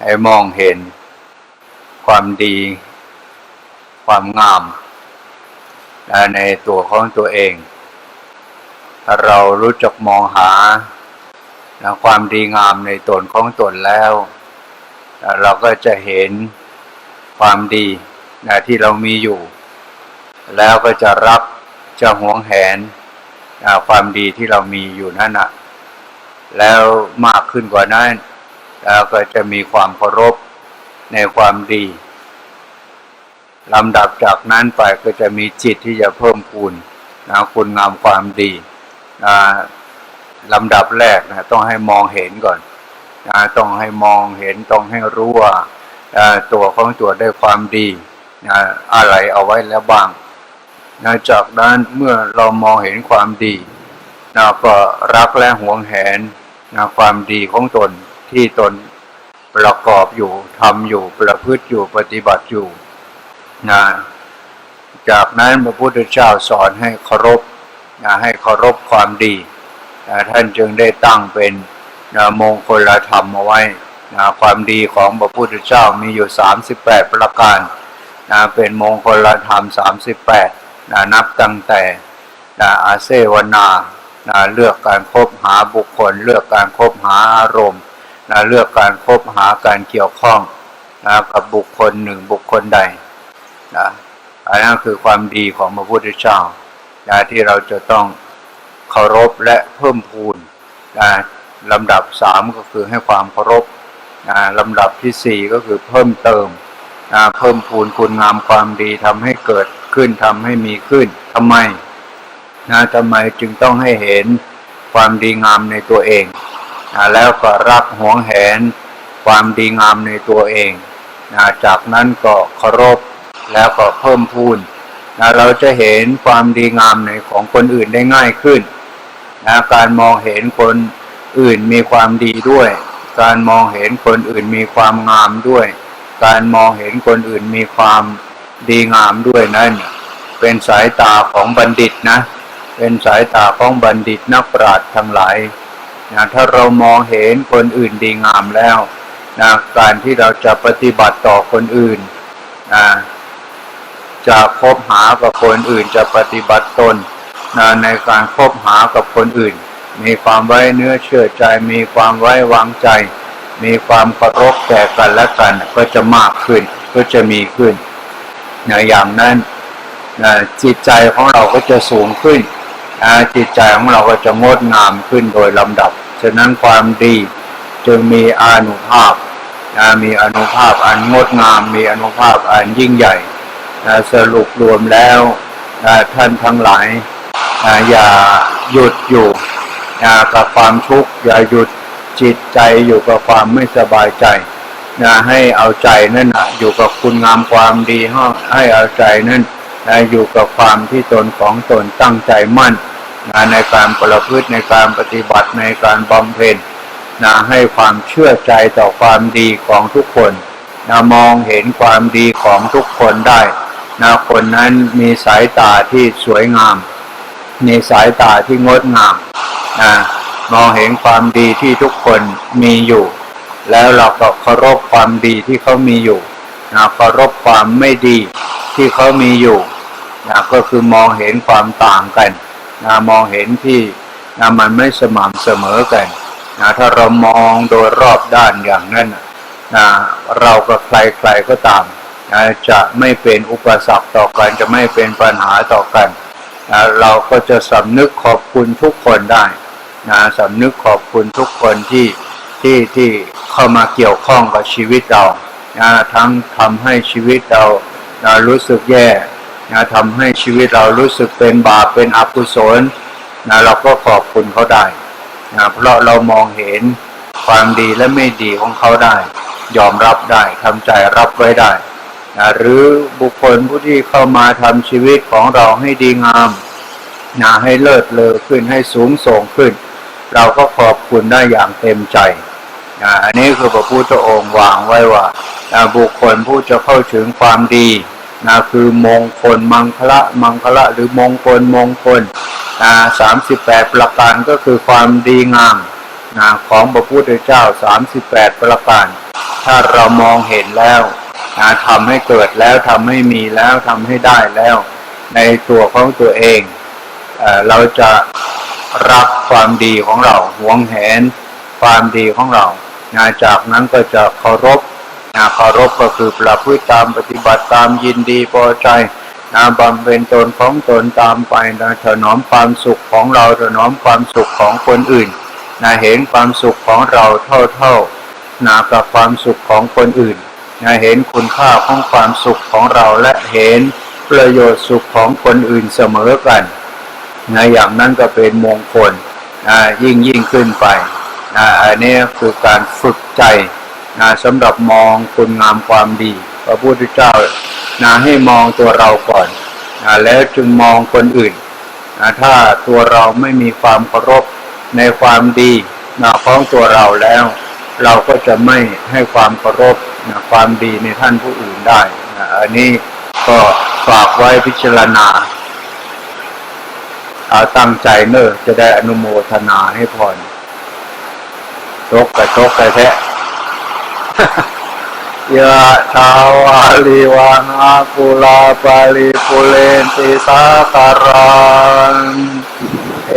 ให้มองเห็น ความดี ความงาม ในตัวของตัวเองถ้าเรารู้จักมองหาความดีงามในตนของตนแล้ว เราก็จะเห็นความดีนะที่เรามีอยู่ แล้วก็จะรักจะหวงแหนความดีที่เรามีอยู่นั่นนะแล้วมากขึ้นกว่านั้น แล้วก็จะมีความเคารพในความดีลำดับจากนั้นไปก็จะมีจิตที่จะเพิ่มพูนนะคุณงามความดีนะลำดับแรกนะต้องให้มองเห็นก่อนนะต้องให้มองเห็นต้องให้รู้ว่าตัวของตัวได้ความดีนะอะไรเอาไว้แล้วบ้างนะจากนั้นเมื่อเรามองเห็นความดีนะก็รักและหวงแหนนะความดีของตน ที่ตนประกอบอยู่ทำอยู่ประพฤติอยู่ปฏิบัติอยู่นะจากนั้นพระพุทธเจ้าสอนให้เคารพนะให้เคารพความดีนะท่านจึงได้ตั้งเป็นนะมงคลธรรมเอาไว้นะความดีของพระพุทธเจ้ามีอยู่ 38 ประการนะเป็นมงคลธรรม 38นะนับตั้งแต่นะอาเซวนานะเลือกการคบหาบุคคล เลือกการคบหาอารมณ์ นะเลือกการคบหาการเกี่ยวข้องนะกับบุคคลหนึ่งบุคคลใดนะอันนั้นคือความดีของพระพุทธเจ้านะที่เราจะต้องเคารพและเพิ่มพูนนะลำดับสามก็คือให้ความเคารพนะลำดับที่สี่ก็คือเพิ่มเติมนะเพิ่มพูนคุณงามความดีทำให้เกิดขึ้นทำให้มีขึ้นทำไมนะทำไมจึงต้องให้เห็นความดีงามในตัวเอง แล้วก็รักหวงแหน ความดีงามในตัวเองนะจากนั้นก็เคารพแล้วก็เพิ่มพูนนะเราจะเห็นความดีงามในของคนอื่นได้ง่ายขึ้นนะการมองเห็นคนอื่นมีความดีด้วย การมองเห็นคนอื่นมีความงามด้วย การมองเห็นคนอื่นมีความดีงามด้วยนั่นเป็นสายตาของบัณฑิตนะ เป็นสายตาของบัณฑิตนักปราชญ์ทั้งหลาย นะถ้าเรามองเห็นคนอื่นดีงามแล้วนะการที่เราจะปฏิบัติต่อคนอื่นนะจะคบหากับคนอื่นจะปฏิบัติตนนะในการคบหากับคนอื่น มีความไว้เนื้อเชื่อใจ มีความไว้วางใจ มีความเคารพแก่กันและกันก็จะมากขึ้นก็จะมีขึ้นนะอย่างนั้นนะจิตใจของเราก็จะสูงขึ้น จิตใจของเราก็จะงดงามขึ้นโดยลำดับ ฉะนั้นความดีจึงมีอนุภาพมีอนุภาพอันงดงาม มีอนุภาพอันยิ่งใหญ่สรุปรวมแล้วท่านทั้งหลายอย่าหยุดอยู่กับความทุกข์อย่าหยุดจิตใจอยู่กับความไม่สบายใจนะให้เอาใจนั่นนะอยู่กับคุณงามความดีให้เอาใจนั่นนะอยู่กับความที่ตนของตนตั้งใจมั่น นะในการประพฤติในการปฏิบัติในการบำเพ็ญนะให้ความเชื่อใจต่อความดีของทุกคนนะมองเห็นความดีของทุกคนได้นะคนนั้นมีสายตาที่สวยงาม มีสายตาที่งดงามนะมองเห็นความดีที่ทุกคนมีอยู่ แล้วเราก็เคารพความดีที่เขามีอยู่นะเคารพความไม่ดีที่เขามีอยู่นะก็คือมองเห็นความต่างกัน นะมองเห็นที่นะมันไม่สม่ำเสมอกันนะถ้าเรามองโดยรอบด้านอย่างนั้นนะเรากับใครๆก็ตามนะจะไม่เป็นอุปสรรคต่อกันจะไม่เป็นปัญหาต่อกันนะเราก็จะสำนึกขอบคุณทุกคนได้นะสำนึกขอบคุณทุกคนที่ที่ที่เข้ามาเกี่ยวข้องกับชีวิตเรานะทั้งทำให้ชีวิตเรานะรู้สึกแย่ นะทำให้ชีวิตเรารู้สึกเป็นบาปเป็นอกุศลนะเราก็ขอบคุณเขาได้นะเพราะเรามองเห็นความดีและไม่ดีของเขาได้ ยอมรับได้ทำใจรับไว้ได้นะหรือบุคคลผู้ที่เข้ามาทำชีวิตของเราให้ดีงามนะให้เลิศเลอขึ้นให้สูงส่งขึ้น เราก็ขอบคุณได้อย่างเต็มใจนะอันนี้คือพระพุทธองค์วางไว้ว่านะบุคคลผู้จะเข้าถึงความดี นะคือมงคลมังคละมังคละหรือมงคลมงคลนะสามสิบแปดประการก็คือความดีงามนะของพระพุทธเจ้าสามสิบแปดประการถ้าเรามองเห็นแล้วนะทำให้เกิดแล้วทำให้มีแล้วทำให้ได้แล้ว ในตัวของตัวเองเออเราจะรักความดีของเราหวงแหนความดีของเรานะจากนั้นก็จะเคารพ นะคารพก็คือประพฤติตามปฏิบัติตามยินดีพอใจนะบำเพ็ญตนของตนตามไปนะถนอมความสุขของเราถนอมความสุขของคนอื่นนะเห็นความสุขของเราเท่าเท่านะกับความสุขของคนอื่นนะเห็นคุณค่าของความสุขของเราและเห็นประโยชน์สุขของคนอื่นเสมอกันนะอย่างนั้นก็เป็นมงคลนะยิ่งยิ่งขึ้นไปนะอันนี้คือการฝึกใจ นะสำหรับมองคุณงามความดีพระพุทธเจ้านะให้มองตัวเราก่อนนะแล้วจึงมองคนอื่นนะถ้าตัวเราไม่มีความเคารพในความดีนะของตัวเราแล้ว เราก็จะไม่ให้ความเคารพนะความดีในท่านผู้อื่นได้นะอันนี้ก็ฝากไว้พิจารณาเอาตั้งใจเนอจะได้อนุโมทนาให้พรชกกระชกกระแทะ ยะชาวาลิวานาปุลาปาลิปุเรนติสาคารังเอ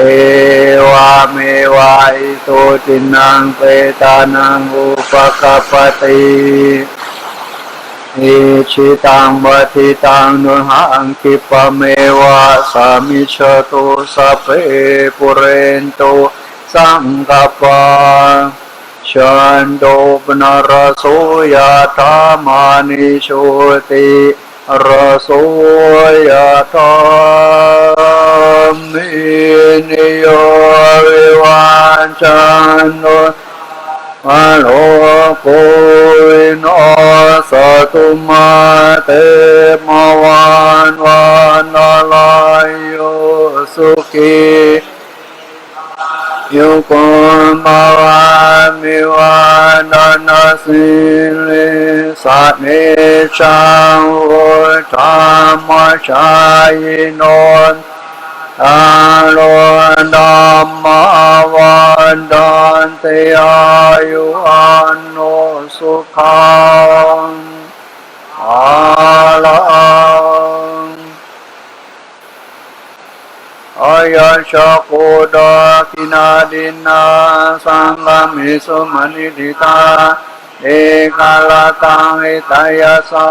วาเมวะอิโตตินังเปตานังอุปกปปติอิชิตังบัติตังนุหังคิปะเมวะสามิชตุสัพเพปุเรนตุสังกปา ชันโดปนารโสยธามานิโชติรโสยธามินิโยวิวันจันโนมโลโกวินอสตุมาเตมวานวานลายโยสุขี ยุคมาวามิวานนาสิลิสัตเนชังวุธามชายนนอาโลดามาวันดานเตอายุอันโนสุขังอาลัง อยโชคุดอกินาดินาสังกามิสุมาณิทิตาเอกาลตังอิตายาสา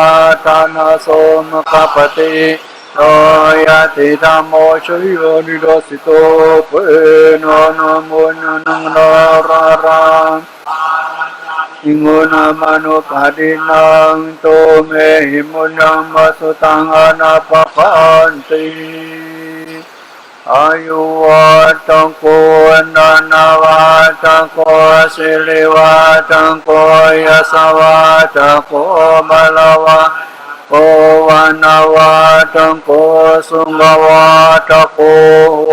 ตานาสุมกัปปิโอยติธรรมโอชยนิโรสิโตเพนโนโมนนังนารารังอิงุนามานุปาดินังโตเมหิมุนังมาสุตังอนาปปันติ อายุวัตังโกนันวัตังโกสิริวัตังโกยสวัตังโกมลวะโอวานาวาตังโกสุงวัตโกโอ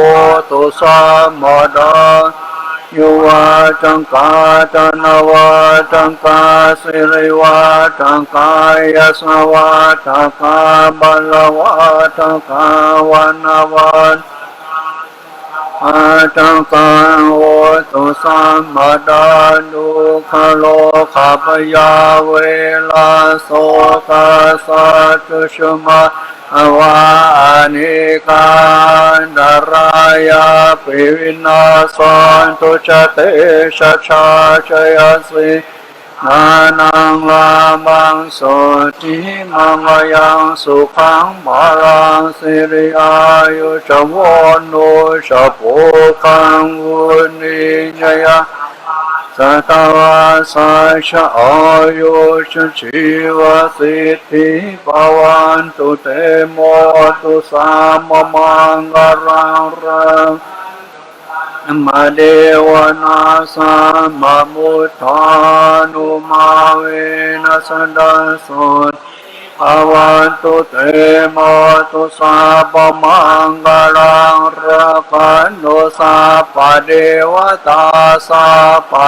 ตุสามมดายุวาตังกาตนาวาตังกาสิริวาตังกายสวาตังกาบาลวาตังกาวานาวัต อาจังกังโอตุสัมมาดานุคโลขัปยาเวลาโสกาสัจชมาอวานิการดารายาปิวินาสันตุจเตชะชาชยสิ นานังลามังโสติมังยังสุขังมารังสิริอายุจวโนชะโพคังวุนิยยะสัตวาสัชะอายุชชีวสิทธิปวันตุเตโมตุสามมังกรังรัง มาเดวนาสัมมามุทานุมาเวนัสดาสุตอาวันตุเตมตุสาบมังกลังระพันโนสาปเดวตาสาปะ